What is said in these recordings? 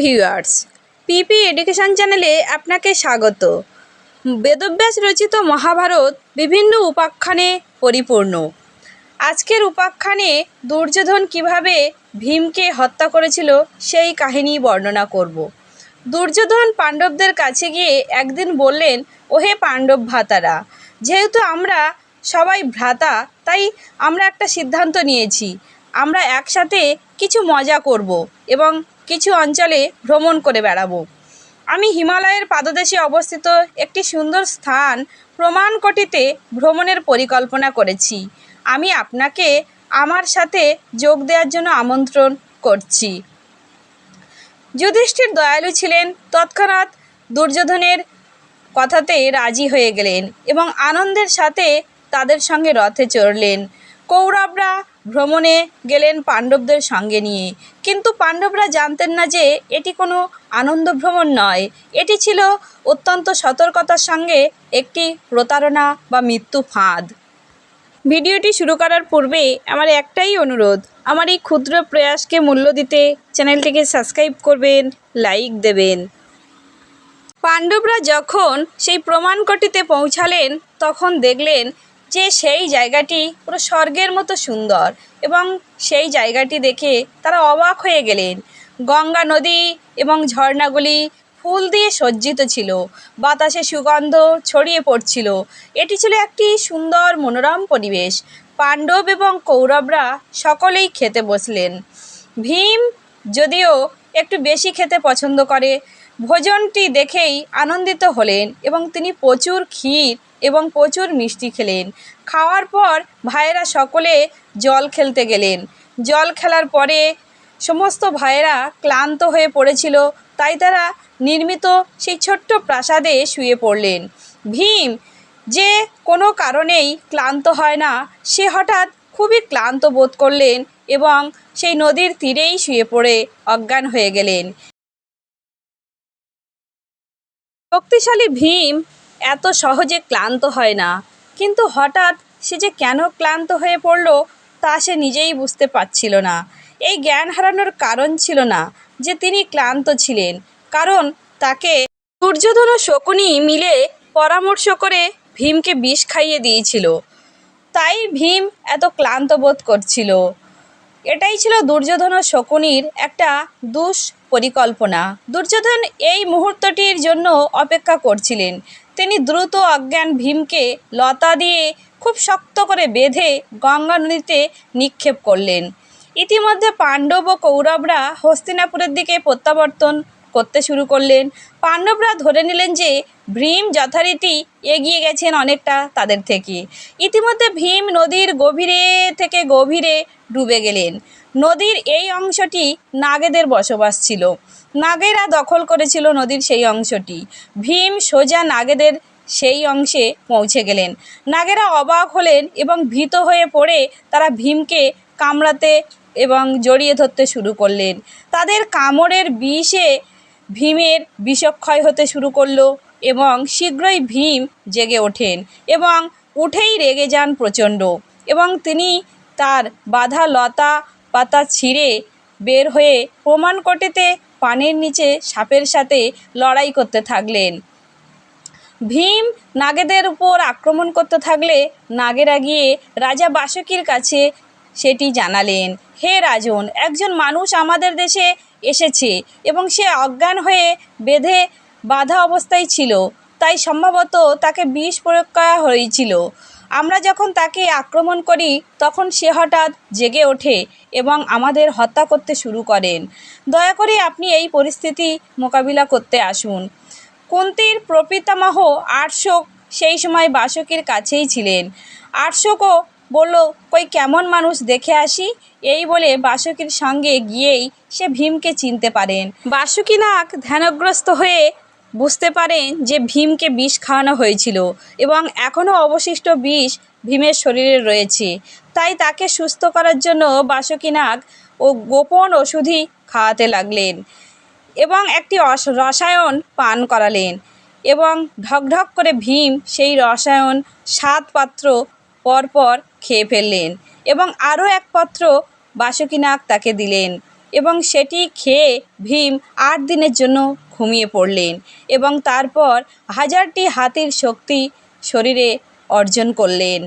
Viewers পিপি education চ্যানেলে আপনাকে স্বাগত। বেদব্যাস রচিত মহাভারত বিভিন্ন উপাখ্যানে পরিপূর্ণ। আজকের উপাখ্যানে দুর্যোধন কীভাবে ভীমকে হত্যা করেছিল সেই কাহিনী বর্ণনা করব। দুর্যোধন পাণ্ডবদের কাছে গিয়ে একদিন বললেন, ওহে পাণ্ডব ভ্রাতারা, যেহেতু আমরা সবাই ভ্রাতা, তাই আমরা একটা সিদ্ধান্ত নিয়েছি। আমরা একসাথে কিছু মজা করব এবং কিছু অঞ্চলে ভ্রমণ করে বেড়াবো। আমি হিমালয়ের পাদদেশে অবস্থিত একটি সুন্দর স্থান প্রমাণকটিতে ভ্রমণের পরিকল্পনা করেছি। আমি আপনাকে আমার সাথে যোগ দেওয়ার জন্য আমন্ত্রণ করছি। যুধিষ্ঠির দয়ালু ছিলেন, তৎক্ষণাৎ দুর্যোধনের কথাতে রাজি হয়ে গেলেন এবং আনন্দের সাথে তাদের সঙ্গে রথে চড়লেন। কৌরবরা ভ্রমণে গেলেন পাণ্ডবদের সঙ্গে নিয়ে। কিন্তু পাণ্ডবরা জানতেন না যে এটি কোনো আনন্দ ভ্রমণ নয়। এটি ছিল অত্যন্ত সতর্কতার সঙ্গে একটি প্রতারণা বা মৃত্যু ফাঁদ। ভিডিওটি শুরু করার পূর্বে আমার একটাই অনুরোধ, আমার এই ক্ষুদ্র প্রয়াসকে মূল্য দিতে চ্যানেলটিকে সাবস্ক্রাইব করবেন, লাইক দেবেন। পাণ্ডবরা যখন সেই প্রমাণকটিতে পৌঁছালেন, তখন দেখলেন যে সেই জায়গাটি পুরো স্বর্গের মতো সুন্দর এবং সেই জায়গাটি দেখে তারা অবাক হয়ে গেলেন। গঙ্গা নদী এবং ঝর্ণাগুলি ফুল দিয়ে সজ্জিত ছিল, বাতাসে সুগন্ধ ছড়িয়ে পড়ছিল। এটি ছিল একটি সুন্দর মনোরম পরিবেশ। পাণ্ডব এবং কৌরবরা সকলেই খেতে বসলেন। ভীম যদিও একটু বেশি খেতে পছন্দ করে ভোজনটি দেখেই আনন্দিত হলেন এবং তিনি প্রচুর ক্ষীর এবং প্রচুর মিষ্টি খেলেন। খাওয়ার পর ভাইয়েরা সকলে জল খেলতে গেলেন। জল খেলার পরে সমস্ত ভাইয়েরা ক্লান্ত হয়ে পড়েছিল, তাই তারা নির্মিত সেই ছোট্ট প্রাসাদে শুয়ে পড়লেন। ভীম যে কোনো কারণেই ক্লান্ত হয় না, সে হঠাৎ খুবই ক্লান্ত বোধ করলেন এবং সেই নদীর তীরেই শুয়ে পড়ে অজ্ঞান হয়ে গেলেন। শক্তিশালী ভীম এত সহজে ক্লান্ত হয় না। কিন্তু হঠাৎ সে যে কেন ক্লান্ত হয়ে পড়ল তা সে নিজেই বুঝতে পারছিল না। এই জ্ঞান হারানোর কারণ ছিল না যে তিনি ক্লান্ত ছিলেন, কারণ তাকে দুর্যোধন ও শকুনি মিলে পরামর্শ করে ভীমকে বিষ খাইয়ে দিয়েছিল। তাই ভীম এত ক্লান্ত বোধ করছিল। এটাই ছিল দুর্যোধন ও শকুনির একটা দুষ পরিকল্পনা। দুর্যোধন এই মুহূর্তটির জন্য অপেক্ষা করছিলেন। তিনি দ্রুত অজ্ঞান ভীমকে লতা দিয়ে খুব শক্ত করে বেঁধে গঙ্গা নদীতে নিক্ষেপ করলেন। ইতিমধ্যে পাণ্ডব ও কৌরবরা হস্তিনাপুরের দিকে প্রত্যাবর্তন করতে শুরু করলেন। পাণ্ডবরা ধরে নিলেন যে ভীম যথারীতি এগিয়ে গেছেন অনেকটা তাদের থেকে। ইতিমধ্যে ভীম নদীর গভীরে থেকে গভীরে ডুবে গেলেন। নদীর এই অংশটি নাগেদের বসবাস ছিল। নাগেরা দখল করেছিল নদীর সেই অংশটি। ভীম সোজা নাগেদের সেই অংশে পৌঁছে গেলেন। নাগেরা অবাক হলেন এবং ভীত হয়ে পড়ে তারা ভীমকে কামড়াতে এবং জড়িয়ে ধরতে শুরু করলেন। তাদের কামড়ের বিষে ভীমের বিষক্ষয় হতে শুরু করল এবং শীঘ্রই ভীম জেগে ওঠেন এবং উঠেই রেগে যান প্রচণ্ড এবং তিনি তার বাধা লতা পাতা ছিঁড়ে বের হয়ে প্রমাণকটেতে পানের নিচে সাপের সাথে লড়াই করতে থাকলেন। ভীম নাগেদের উপর আক্রমণ করতে থাকলে নাগেরা গিয়ে রাজা বাসকির কাছে সেটি জানালেন, হে রাজন, একজন মানুষ আমাদের দেশে এসেছে এবং সে অজ্ঞান হয়ে বেঁধে বাধা অবস্থায় ছিল। তাই সম্ভবত তাকে বিষ প্রয়োগ করা হয়েছিল। আমরা যখন তাকে আক্রমণ করি, তখন সে হঠাৎ জেগে ওঠে এবং আমাদের হত্যা করতে শুরু করেন। দয়া করে আপনি এই পরিস্থিতি মোকাবিলা করতে আসুন। কুন্তির প্রপিতামহ আটশোক সেই সময় বাসুকির কাছেই ছিলেন। আটশোকও বলল, কই কেমন মানুষ দেখে আসি? এই বলে বাসুকির সঙ্গে গিয়েই সে ভীমকে চিনতে পারেন। বাসুকি নাগ ধ্যানগ্রস্ত হয়ে বুঝতে পারেন যে ভীমকে বিষ খাওয়ানো হয়েছিল এবং এখনও অবশিষ্ট বিষ ভীমের শরীরে রয়েছে। তাই তাকে সুস্থ করার জন্য বাসুকি নাগ ও গোপন ওষুধই খাওয়াতে লাগলেন এবং একটি রসায়ন পান করালেন এবং ঢকঢক করে ভীম সেই রসায়ন সাত পাত্র পরপর খেয়ে ফেললেন এবং আরও এক পাত্র বাসুকিনাগ তাকে দিলেন এবং সেটি খেয়ে ভীম আট দিনের জন্য ঘুমিয়ে পড়লেন এবং তারপর হাজারটি হাতির শক্তি শরীরে অর্জন করলেন।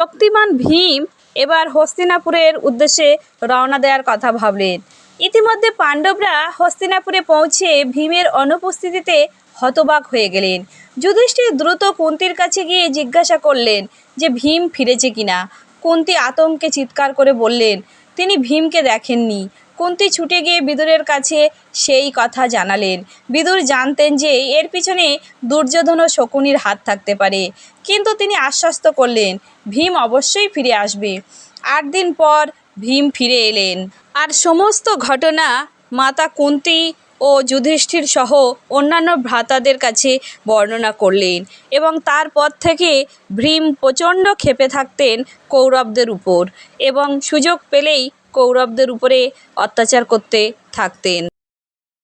শক্তিমান ভীম এবার হস্তিনাপুরের উদ্দেশ্যে রওনা দেওয়ার কথা ভাবলেন। ইতিমধ্যে পাণ্ডবরা হস্তিনাপুরে পৌঁছে ভীমের অনুপস্থিতিতে হতবাক হয়ে গেলেন। যুধিষ্ঠির দ্রুত কুন্তির কাছে গিয়ে জিজ্ঞাসা করলেন যে, ভীম ফিরেছে কিনা কুন্তি আতঙ্কে চিৎকার করে বললেন, তিনি ভীমকে দেখেননি। কুন্তি ছুটে গিয়ে বিদুরের কাছে সেই কথা জানালেন। বিদুর জানতেন যে, এর পিছনে দুর্যোধন ও শকুনির হাত থাকতে পারে। কিন্তু তিনি আশ্বস্ত করলেন, ভীম অবশ্যই ফিরে আসবে। আট দিন পর ভীম ফিরে এলেন। আর সমস্ত ঘটনা মাতা কুন্তি ও যুধিষ্ঠির সহ অন্যান্য ভ্রাতাদের কাছে বর্ণনা করলেন এবং তারপর থেকে ভীম প্রচণ্ড ক্ষেপে থাকতেন কৌরবদের উপর এবং সুযোগ পেলেই কৌরবদের উপরে অত্যাচার করতে থাকতেন।